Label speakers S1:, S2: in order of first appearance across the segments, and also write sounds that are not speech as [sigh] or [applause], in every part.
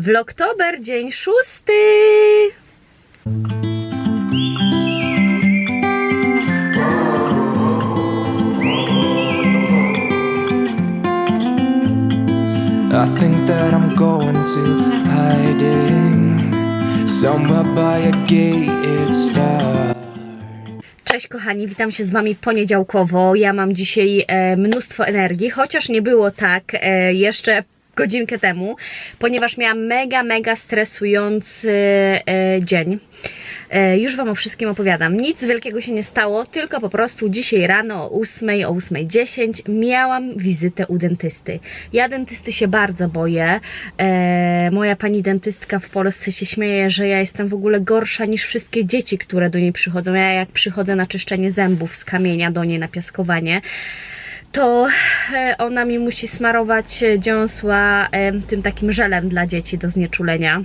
S1: Vlogtober, dzień szósty!
S2: I think that I'm going to hiding somewhere by a gated star.
S1: Cześć kochani, witam się z Wami poniedziałkowo. Ja mam dzisiaj e, mnóstwo energii, chociaż nie było tak e, jeszcze godzinkę temu, ponieważ miałam mega, mega stresujący e, dzień. E, już Wam o wszystkim opowiadam. Nic wielkiego się nie stało, tylko po prostu dzisiaj rano o 8, o 8.10 miałam wizytę u dentysty. Ja dentysty się bardzo boję. E, moja pani dentystka w Polsce się śmieje, że ja jestem w ogóle gorsza niż wszystkie dzieci, które do niej przychodzą. Ja jak przychodzę na czyszczenie zębów z kamienia do niej na piaskowanie, to e, ona mi musi smarować e, dziąsła e, tym takim żelem dla dzieci do znieczulenia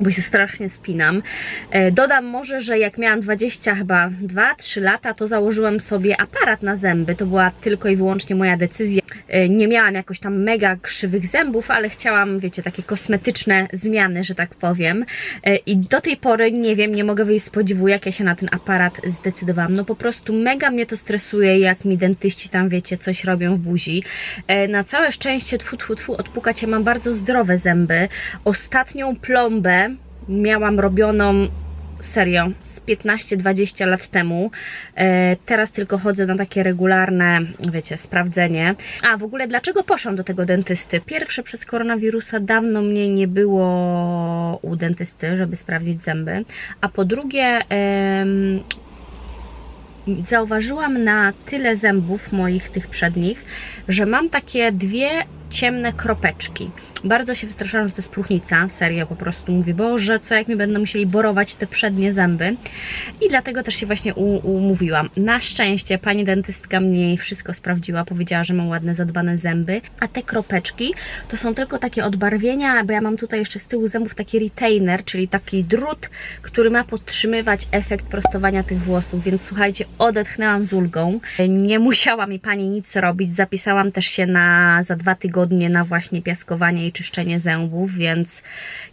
S1: bo się strasznie spinam. E, Dodam może, że jak miałam 20 chyba 2-3 lata, to założyłam sobie aparat na zęby. To była tylko i wyłącznie moja decyzja. E, Nie miałam jakoś tam mega krzywych zębów, ale chciałam, wiecie, takie kosmetyczne zmiany, że tak powiem. E, I do tej pory nie wiem, nie mogę wyjść z podziwu, jak ja się na ten aparat zdecydowałam. No po prostu mega mnie to stresuje, jak mi dentyści tam, wiecie, coś robią w buzi. Na całe szczęście, tfu, tfu, tfu, odpukać, ja mam bardzo zdrowe zęby. Ostatnią plombę miałam robioną serio z 15-20 lat temu. E, teraz tylko chodzę na takie regularne, wiecie, sprawdzenie. A w ogóle dlaczego poszłam do tego dentysty? Pierwsze przez koronawirusa dawno mnie nie było u dentysty, żeby sprawdzić zęby. A po drugie, zauważyłam na tyle zębów moich tych przednich, że mam takie dwie ciemne kropeczki. Bardzo się wystraszyłam, że to jest próchnica, serio po prostu mówię, Boże, co jak mi będą musieli borować te przednie zęby i dlatego też się właśnie umówiłam. Na szczęście pani dentystka mnie wszystko sprawdziła, powiedziała, że mam ładne, zadbane zęby, a te kropeczki to są tylko takie odbarwienia, bo ja mam tutaj jeszcze z tyłu zębów taki retainer, czyli taki drut, który ma podtrzymywać efekt prostowania tych włosów, więc słuchajcie, odetchnęłam z ulgą. Nie musiała mi pani nic robić, zapisałam też się na za dwa tygodnie na właśnie piaskowanie i czyszczenie zębów, więc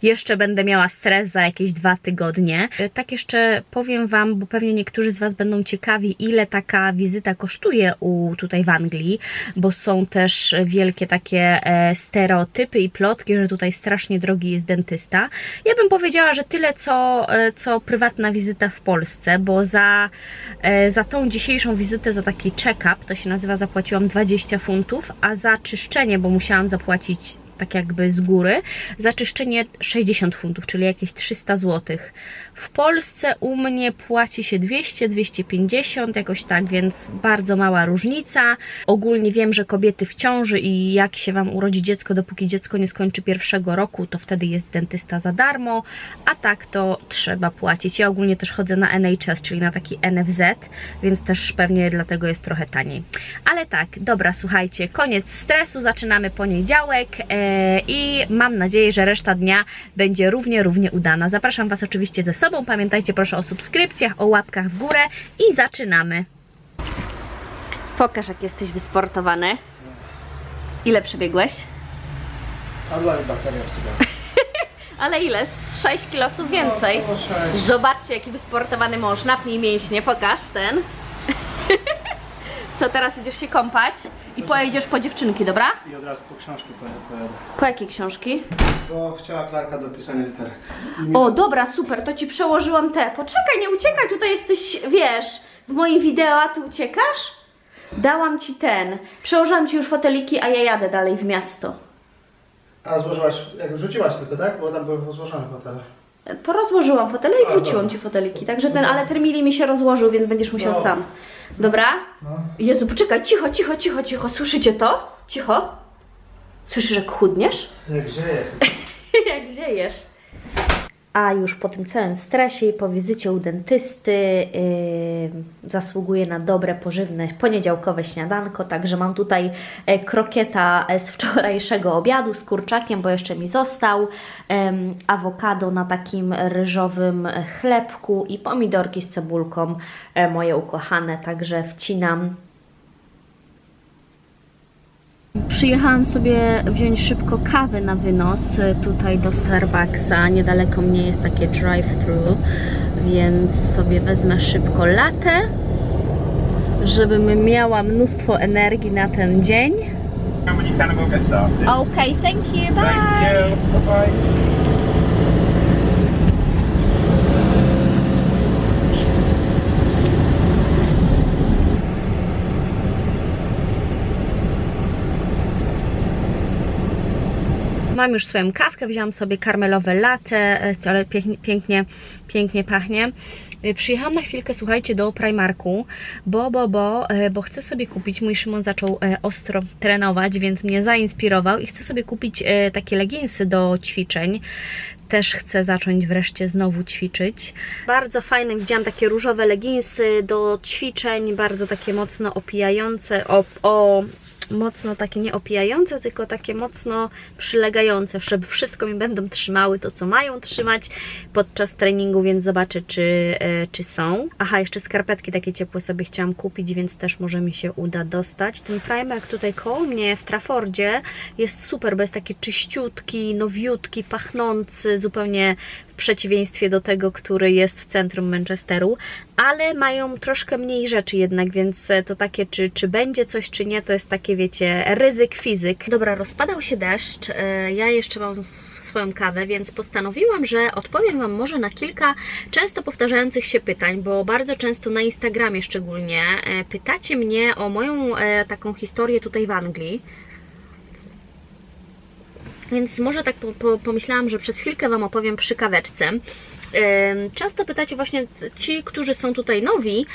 S1: jeszcze będę miała stres za jakieś dwa tygodnie. Tak jeszcze powiem Wam, bo pewnie niektórzy z Was będą ciekawi, ile taka wizyta kosztuje u tutaj w Anglii, bo są też wielkie takie e, stereotypy i plotki, że tutaj strasznie drogi jest dentysta. Ja bym powiedziała, że tyle co, e, co prywatna wizyta w Polsce, bo za, e, za tą dzisiejszą wizytę, za taki check-up, to się nazywa, zapłaciłam 20 funtów, a za czyszczenie, bo musiałam zapłacić tak jakby z góry, za czyszczenie 60 funtów, czyli jakieś 300 zł. W Polsce u mnie płaci się 200, 250, jakoś tak, więc bardzo mała różnica. Ogólnie wiem, że kobiety w ciąży i jak się Wam urodzi dziecko, dopóki dziecko nie skończy pierwszego roku, to wtedy jest dentysta za darmo, a tak to trzeba płacić. Ja ogólnie też chodzę na NHS, czyli na taki NFZ, więc też pewnie dlatego jest trochę taniej. Ale tak, dobra, słuchajcie, koniec stresu, zaczynamy poniedziałek e, i mam nadzieję, że reszta dnia będzie równie, równie udana. Zapraszam Was oczywiście ze sobą. Pamiętajcie proszę o subskrypcjach, o łapkach w górę i zaczynamy. Pokaż, jak jesteś wysportowany. Ile przebiegłeś?
S3: Albo bateria sobie. [laughs]
S1: Ale ile? Z 6 kilosów więcej.
S3: około sześć.
S1: Zobaczcie, jaki wysportowany mąż. Napnij mięśnie, pokaż ten. Co, teraz idziesz się kąpać i pojedziesz po dziewczynki, dobra?
S3: I od razu po książki pojadę.
S1: Po jakie książki?
S3: Bo chciała Klarka do pisania literek.
S1: O, dobra, super, to ci przełożyłam te. Poczekaj, nie uciekaj, tutaj jesteś, wiesz, w moim wideo, a ty uciekasz? Dałam ci ten. Przełożyłam ci już foteliki, a ja jadę dalej w miasto.
S3: A złożyłaś, jak rzuciłaś tylko, tak? Bo tam były złożone fotele.
S1: To rozłożyłam fotele i
S3: A,
S1: wrzuciłam
S3: dobra.
S1: ci foteliki, także ten, ale termili mi się rozłożył, więc będziesz musiał
S3: Dobra.
S1: sam. Dobra?
S3: No.
S1: Jezu, poczekaj, cicho, cicho, cicho, cicho, słyszycie to? Cicho? Słyszysz, jak chudniesz?
S3: Jak żyje. [laughs]
S1: jak ziejesz. A już po tym całym stresie i po wizycie u dentysty yy, zasługuję na dobre, pożywne poniedziałkowe śniadanko. Także mam tutaj e, krokieta z wczorajszego obiadu z kurczakiem, bo jeszcze mi został. em, awokado na takim ryżowym chlebku i pomidorki z cebulką, e, moje ukochane. Także wcinam Przyjechałam sobie wziąć szybko kawę na wynos y, tutaj do Starbucksa. Niedaleko mnie jest takie drive-thru, więc sobie wezmę szybko latę, żebym miała mnóstwo energii na ten dzień. Okay, thank you. Bye.
S4: Thank you. Bye bye.
S1: Mam już swoją kawkę, wzięłam sobie karmelowe latte, e, ale pięknie, pięknie, pachnie. E, Przyjechałam na chwilkę, słuchajcie, do Primarku, bo, bo, bo, e, bo chcę sobie kupić, mój Szymon zaczął ostro trenować, więc mnie zainspirował i chcę sobie kupić takie leginsy do ćwiczeń. Też chcę zacząć wreszcie znowu ćwiczyć. Bardzo fajne, widziałam takie różowe leginsy do ćwiczeń, bardzo takie mocno opijające, o, o mocno takie nie opijające, tylko takie mocno przylegające, żeby wszystko mi będą trzymały to, co mają trzymać podczas treningu, więc zobaczę, czy, e, czy są. Aha, jeszcze skarpetki takie ciepłe sobie chciałam kupić, więc też może mi się uda dostać. Ten primer tutaj koło mnie w Trafordzie jest super, bo jest taki czyściutki, nowiutki, pachnący, zupełnie przeciwieństwie do tego, który jest w centrum Manchesteru, ale mają troszkę mniej rzeczy jednak, więc e, to takie, czy, czy będzie coś, czy nie, to jest takie, wiecie, ryzyk fizyk. Dobra, rozpadał się deszcz, e, ja jeszcze mam swoją kawę, więc postanowiłam, że odpowiem Wam może na kilka często powtarzających się pytań, bo bardzo często na Instagramie szczególnie e, pytacie mnie o moją taką historię tutaj w Anglii. Więc może tak po, po, pomyślałam, że przez chwilkę Wam opowiem przy kaweczce. Często pytacie właśnie ci, którzy są tutaj nowi,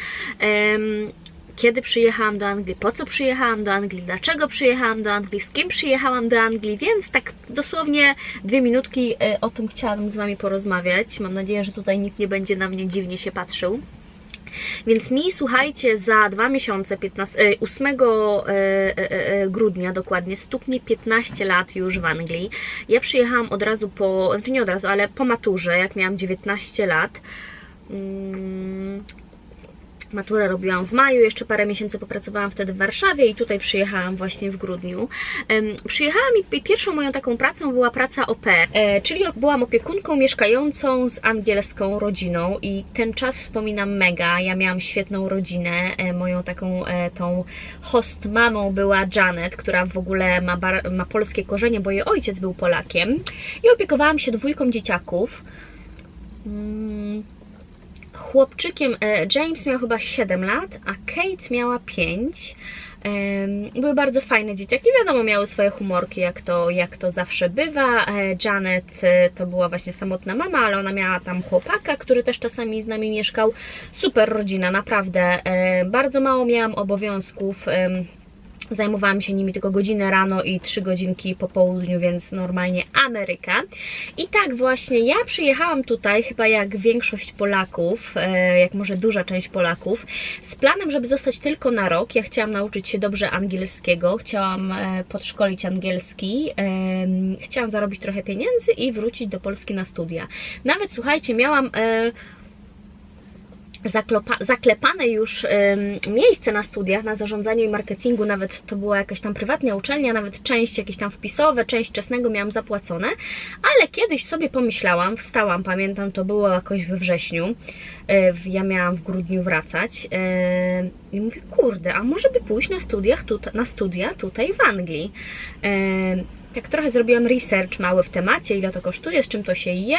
S1: kiedy przyjechałam do Anglii, po co przyjechałam do Anglii, dlaczego przyjechałam do Anglii, z kim przyjechałam do Anglii, więc tak dosłownie dwie minutki e, o tym chciałabym z Wami porozmawiać. Mam nadzieję, że tutaj nikt nie będzie na mnie dziwnie się patrzył. Więc mi, słuchajcie, za dwa miesiące, 15, e, 8 e, e, e, grudnia dokładnie, stuknie 15 lat już w Anglii. Ja przyjechałam od razu po, znaczy nie od razu, ale po maturze, jak miałam 19 lat. Maturę robiłam w maju, jeszcze parę miesięcy popracowałam wtedy w Warszawie i tutaj przyjechałam właśnie w grudniu. Przyjechałam i pierwszą moją taką pracą była praca pair, e, czyli byłam opiekunką mieszkającą z angielską rodziną i ten czas wspominam mega. Ja miałam świetną rodzinę, e, moją taką e, tą host mamą była Janet, która w ogóle ma, ma polskie korzenie, bo jej ojciec był Polakiem i opiekowałam się dwójką dzieciaków. Mm, chłopczykiem e, James miał chyba 7 lat, a Kate miała 5. Em, Były bardzo fajne dzieciaki, wiadomo, miały swoje humorki, jak to, jak to zawsze bywa. E, Janet e, to była właśnie samotna mama, ale ona miała tam chłopaka, który też czasami z nami mieszkał. Super rodzina, naprawdę. Bardzo mało miałam obowiązków. Zajmowałam się nimi tylko godzinę rano i trzy godzinki po południu, więc normalnie Ameryka. I tak właśnie ja przyjechałam tutaj, chyba jak większość Polaków, e, jak może duża część Polaków, z planem, żeby zostać tylko na rok. Ja chciałam nauczyć się dobrze angielskiego, chciałam e, podszkolić angielski, em, chciałam zarobić trochę pieniędzy i wrócić do Polski na studia. Nawet słuchajcie, miałam. E, zaklepane już miejsce na studiach, na zarządzaniu i marketingu, nawet to była jakaś tam prywatna uczelnia, nawet część jakieś tam wpisowe, część czesnego miałam zapłacone, ale kiedyś sobie pomyślałam, wstałam, pamiętam, to było jakoś we wrześniu, e, ja miałam w grudniu wracać e, i mówię, kurde, a może by pójść na, studiach na studia tutaj w Anglii. Tak trochę zrobiłam research mały w temacie, ile to kosztuje, z czym to się je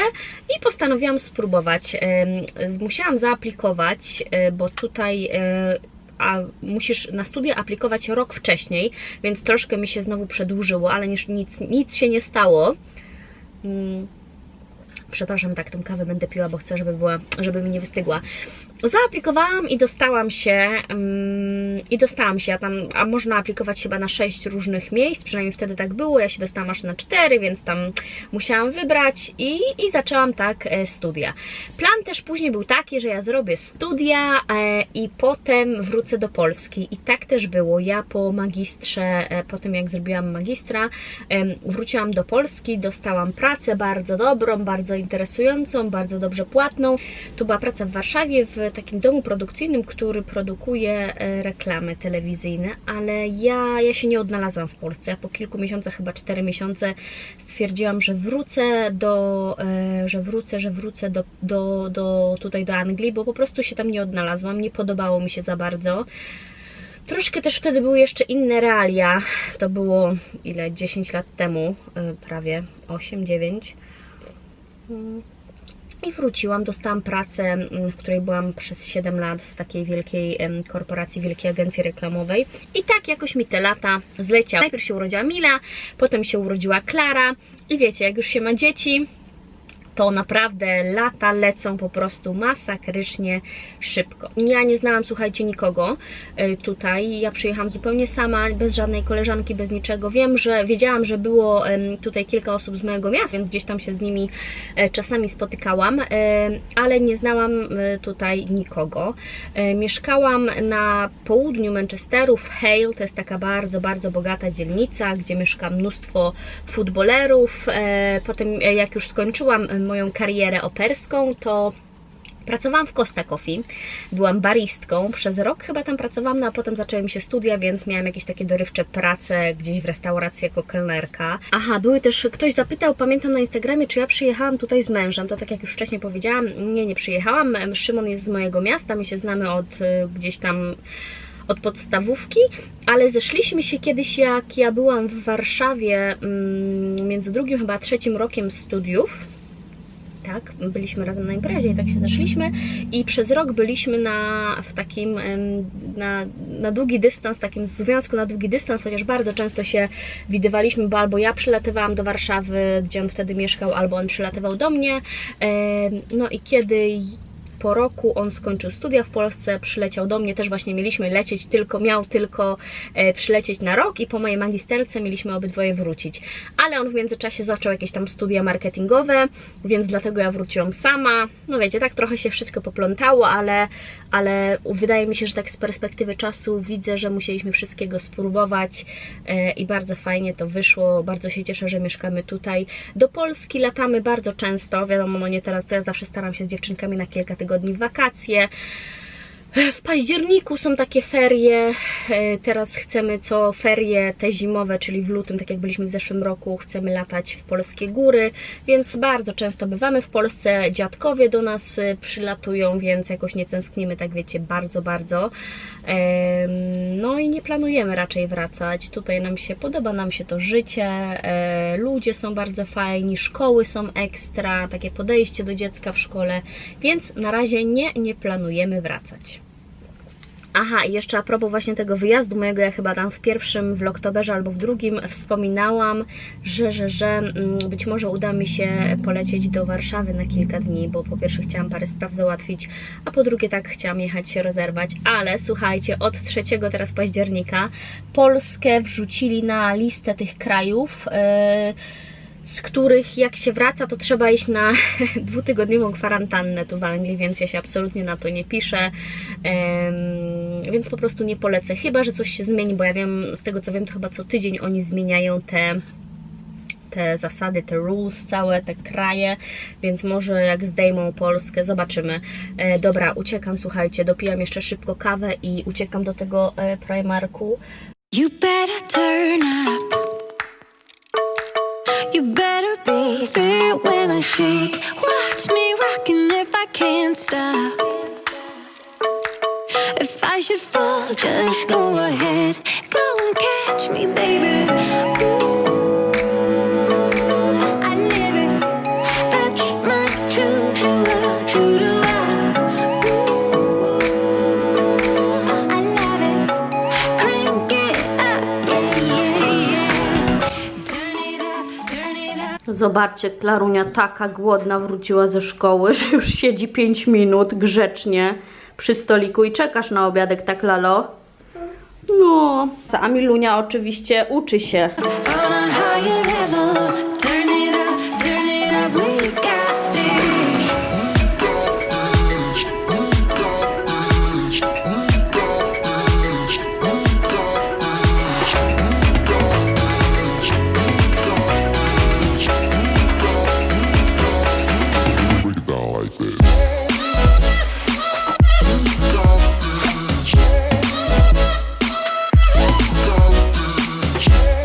S1: i postanowiłam spróbować. Musiałam zaaplikować, e, bo tutaj e, a musisz na studia aplikować rok wcześniej, więc troszkę mi się znowu przedłużyło, ale nic, nic, nic się nie stało. Mm. Przepraszam, tak tą kawę będę piła, bo chcę, żeby była, żeby mi nie wystygła. Zaaplikowałam i dostałam się mm, i dostałam się, a tam, a można aplikować chyba na 6 różnych miejsc, przynajmniej wtedy tak było, ja się dostałam aż na 4, więc tam musiałam wybrać i, i zaczęłam tak e, studia. Plan też później był taki, że ja zrobię studia e, i potem wrócę do Polski i tak też było. Ja po magistrze, e, po tym jak zrobiłam magistra, wróciłam do Polski, dostałam pracę bardzo dobrą, bardzo interesującą, bardzo dobrze płatną. Tu była praca w Warszawie w takim domu produkcyjnym, który produkuje e, reklamy telewizyjne, ale ja, ja się nie odnalazłam w Polsce. Ja po kilku miesiącach, chyba 4 miesiące, stwierdziłam, że wrócę do, e, że wrócę, że wrócę do, do, do tutaj do Anglii, bo po prostu się tam nie odnalazłam, nie podobało mi się za bardzo. Troszkę też wtedy były jeszcze inne realia. To było ile? 10 lat temu, y, prawie 8-9. I wróciłam, dostałam pracę, mm, w której byłam przez 7 lat w takiej wielkiej korporacji, wielkiej agencji reklamowej. I tak jakoś mi te lata zleciały. Najpierw się urodziła Mila, potem się urodziła Klara. I wiecie, jak już się ma dzieci, to naprawdę lata lecą po prostu masakrycznie szybko. Ja nie znałam, słuchajcie, nikogo y, tutaj. Ja przyjechałam zupełnie sama, bez żadnej koleżanki, bez niczego. Wiem, że wiedziałam, że było tutaj kilka osób z mojego miasta, więc gdzieś tam się z nimi e, czasami spotykałam, e, ale nie znałam e, tutaj nikogo. Mieszkałam na południu Manchesteru, w Hale, to jest taka bardzo, bardzo bogata dzielnica, gdzie mieszka mnóstwo futbolerów. Potem, jak już skończyłam moją karierę operską, to Pracowałam w Costa Coffee, byłam baristką, przez rok chyba tam pracowałam, no a potem zaczęły mi się studia, więc miałam jakieś takie dorywcze prace gdzieś w restauracji jako kelnerka. Aha, były też, ktoś zapytał, pamiętam na Instagramie, czy ja przyjechałam tutaj z mężem, to tak jak już wcześniej powiedziałam, nie, nie przyjechałam, Szymon jest z mojego miasta, my się znamy od y, gdzieś tam od podstawówki, ale zeszliśmy się kiedyś, jak ja byłam w Warszawie mm, między drugim chyba trzecim rokiem studiów tak, byliśmy razem na imprezie i tak się zeszliśmy i przez rok byliśmy na, w takim, na, na długi dystans, takim związku na długi dystans, chociaż bardzo często się widywaliśmy, bo albo ja przylatywałam do Warszawy, gdzie on wtedy mieszkał, albo on przylatywał do mnie, no i kiedy po roku on skończył studia w Polsce, przyleciał do mnie, też właśnie mieliśmy lecieć tylko, miał tylko e, przylecieć na rok i po mojej magisterce mieliśmy obydwoje wrócić. Ale on w międzyczasie zaczął jakieś tam studia marketingowe, więc dlatego ja wróciłam sama. No wiecie, tak trochę się wszystko poplątało, ale, ale wydaje mi się, że tak z perspektywy czasu widzę, że musieliśmy wszystkiego spróbować e, i bardzo fajnie to wyszło. Bardzo się cieszę, że mieszkamy tutaj. Do Polski latamy bardzo często, wiadomo, no nie teraz, to ja zawsze staram się z dziewczynkami na kilka tygodni w wakacje. W październiku są takie ferie. e, Teraz chcemy co ferie te zimowe, czyli w lutym, tak jak byliśmy w zeszłym roku, chcemy latać w polskie góry, więc bardzo często bywamy w Polsce. Dziadkowie do nas e, przylatują, więc jakoś nie tęsknimy, tak wiecie, bardzo, bardzo. No i nie planujemy raczej wracać. Tutaj nam się podoba, nam się to życie. e, Ludzie są bardzo fajni, szkoły są ekstra, takie podejście do dziecka w szkole, więc na razie nie, nie planujemy wracać. Aha, i jeszcze a propos właśnie tego wyjazdu mojego, ja chyba tam w pierwszym vlogtoberze albo w drugim wspominałam, że, że, że mm, być może uda mi się polecieć do Warszawy na kilka dni, bo po pierwsze chciałam parę spraw załatwić, a po drugie tak chciałam jechać się rozerwać, ale słuchajcie, od 3 teraz października Polskę wrzucili na listę tych krajów, yy, z których jak się wraca, to trzeba iść na [laughs] dwutygodniową kwarantannę tu w Anglii, więc ja się absolutnie na to nie piszę, więc po prostu nie polecę. Chyba, że coś się zmieni, bo ja wiem, z tego co wiem, to chyba co tydzień oni zmieniają te te zasady, te rules, całe te kraje, więc może jak zdejmą Polskę, zobaczymy. E, dobra, uciekam, słuchajcie, dopijam jeszcze szybko kawę i uciekam do tego e, Primarku.
S5: You better turn up. You better be there when I shake. Watch me rocking if I can't stop. If I should fall, just go ahead. Go and catch me, baby. Ooh, I live it.
S1: Zobaczcie, Klarunia taka głodna wróciła ze szkoły, [laughs] że już siedzi 5 minut grzecznie przy stoliku i czekasz na obiadek, tak Lalo? No, a Milunia oczywiście uczy się.